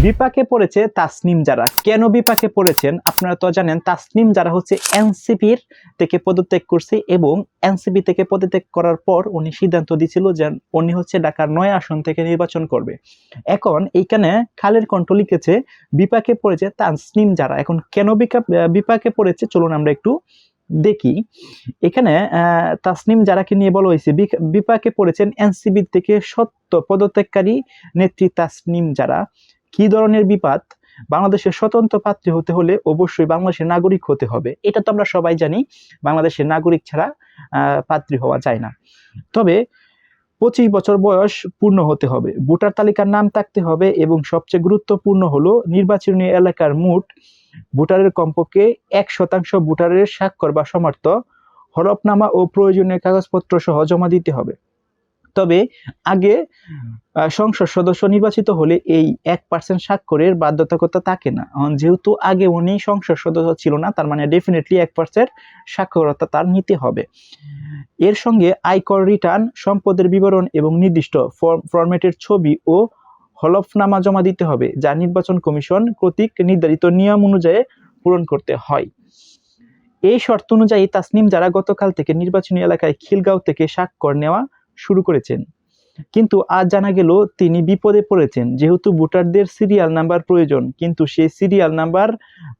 বিপাকে পড়েছে তাসনিম যারা। কেন বিপাকে পড়েছেন? আপনারা তো জানেন, তাসনিম যারা হচ্ছে এনসিপির থেকে পদত্যাগ করছে এবং এনসিপি থেকে পদত্যাগ করার পর উনি সিদ্ধান্ত দিয়েছিল যে উনি হচ্ছে ঢাকার নয় আসন থেকে নির্বাচন করবে। এখন এইখানে খালের কণ্ঠ লিখেছে, বিপাকে পড়েছে তাসনিম যারা। এখন কেন বিপাকে পড়েছে? চলুন আমরা একটু দেখি। এখানে তাসনিম যারাকে নিয়ে বলা হয়েছে বিপাকে পড়েছেন এনসিবি থেকে সত্য পদত্যাগকারী নেত্রী তাসনিম যারা। কি ধরনের বিপাদ? বাংলাদেশের স্বতন্ত্র পাত্রী হতে হলে অবশ্যই বাংলাদেশের নাগরিক হতে হবে। এটা তো আমরা সবাই জানি, বাংলাদেশের নাগরিক ছাড়া পাত্রী হওয়া যায় না। তবে পঁচিশ বছর বয়স পূর্ণ হতে হবে। ভোটার তালিকার নাম থাকতে হবে এবং সবচেয়ে গুরুত্বপূর্ণ হলো নির্বাচনী এলাকার মোট ভোটারের কমপক্ষে এক শতাংশ ভোটারের স্বাক্ষর বা সমর্থ হরফনামা ও প্রয়োজনীয় কাগজপত্র সহ জমা দিতে হবে। তবে আগে সংসদ সদস্য নির্বাচিত হলে এই এক পার্সেন্ট স্বাক্ষরের বাধ্যতাকতা থাকে না। যেহেতু আগে উনি সংসদ সদস্য ছিল না, তার মানে ডেফিনেটলি এক পার্সেন্ট স্বাক্ষরতা তার নিতে হবে। এর সঙ্গে আয়কর রিটার্ন সম্পদের বিবরণ এবং নির্দিষ্ট ফর- ফরম্যাটের ছবি ও হলফনামা জমা দিতে হবে, যা নির্বাচন কমিশন কর্তৃক নির্ধারিত নিয়ম অনুযায়ী পূরণ করতে হয়। এই শর্ত অনুযায়ী তাসনিম যারা গতকাল থেকে নির্বাচনী এলাকায় খিলগাঁও থেকে স্বাক্ষর নেওয়া শুরু করেছেন। কিন্তু আজ জানা গেল তিনি বিপদে পড়েছেন। যেহেতু ভোটারদের সিরিয়াল নাম্বার প্রয়োজন, কিন্তু সেই সিরিয়াল নাম্বার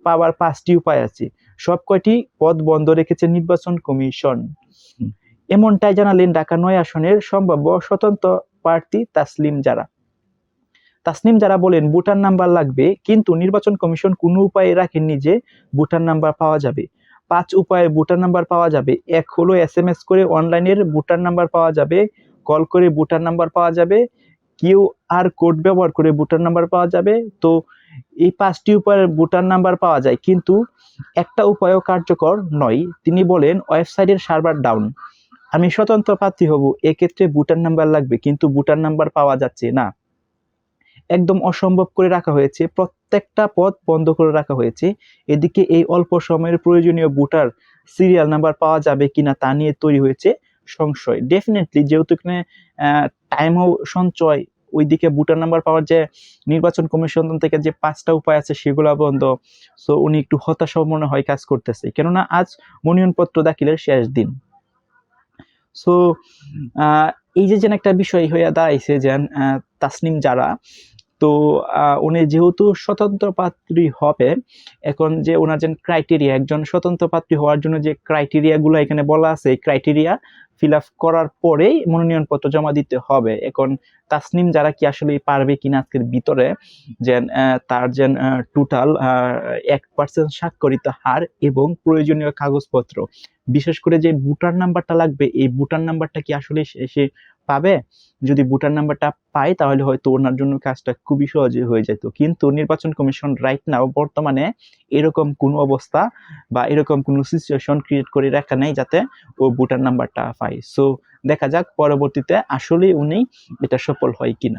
পাওয়ার পাঁচটি উপায় আছে। সব কয়টি পদ বন্ধ রেখেছে নির্বাচন কমিশন। এমনটাই জানালেন ঢাকা নয় আসনের সম্ভাব্য স্বতন্ত্র প্রার্থী তাসলিম যারা তাসনিম যারা বলেন, ভোটার নাম্বার লাগবে, কিন্তু নির্বাচন কমিশন কোনো উপায়ে রাখেননি যে ভোটার নাম্বার পাওয়া যাবে। পাঁচ উপায়ে ভোটার নাম্বার পাওয়া যাবে। এক হলো এস এম এস করে অনলাইনের ভোটার নাম্বার পাওয়া যাবে, কল করে ভোটার নাম্বার পাওয়া যাবে, কিউ আর কোড ব্যবহার করে ভোটার নাম্বার পাওয়া যাবে। তো এই পাঁচটি উপায়ে ভোটার নাম্বার পাওয়া যায়, কিন্তু একটা উপায়ও কার্যকর নয়। তিনি বলেন, ওয়েবসাইটের সার্ভার ডাউন। আমি স্বতন্ত্র প্রার্থী হব, এক্ষেত্রে ভোটার নাম্বার লাগবে, কিন্তু ভোটার নাম্বার পাওয়া যাচ্ছে না। একদম অসম্ভব করে রাখা হয়েছে। প্রত্যেকটা পথ বন্ধ করে রাখা হয়েছে। এদিকে এই অল্প সময়ের প্রয়োজনীয় ভোটার সিরিয়াল নাম্বার পাওয়া যাবে কিনা তা নিয়ে তৈরি হয়েছে সংশয়। ডেফিনেটলি যেহেতু এখানে টাইমও সঞ্চয়, ওইদিকে ভোটার নাম্বার পাওয়ার যে নির্বাচন কমিশন থেকে যে পাঁচটা উপায় আছে সেগুলো বন্ধ। সো উনি একটু হতাশা মনে হয় কাজ করতেছে। কেননা আজ মনোনয়নপত্র দাখিলের শেষ দিন। সো এই যে যেন একটা বিষয় হয়ে দাঁড়াইছে যেন তাসনিম যারা তো উনি যেহেতু স্বতন্ত্র পাত্রী হবে, এখন যে ওনার যে ক্রাইটেরিয়া একজন স্বতন্ত্র পাত্রী হওয়ার জন্য যে ক্রাইটেরিয়াগুলো এখানে বলা আছে, এই ক্রাইটেরিয়া ফিল আপ করার পরেই মনোনয়নপত্র জমা দিতে হবে। এখন তাসনিম যারা কি আসলে পারবে কিনা আজকের ভিতরে যে তার যে টোটাল এক পার্সেন্ট স্বাক্ষরিত হার এবং প্রয়োজনীয় কাগজপত্র। বিশেষ করে যে ভোটার নাম্বারটা লাগবে, এই ভোটার নাম্বারটা কি আসলে সে পাবে? যদি ভোটার নাম্বারটা পায়, তাহলে হয়তো ওনার জন্য কাজটা খুবই সহজে হয়ে যেত। কিন্তু নির্বাচন কমিশন রাইট নাও বর্তমানে এরকম কোনো অবস্থা বা এরকম কোনো সিচুয়েশন ক্রিয়েট করে রাখা নেই যাতে ও ভোটার নাম্বারটা পায়। সো দেখা যাক পরবর্তীতে আসলে উনি এটা সফল হয় কিনা।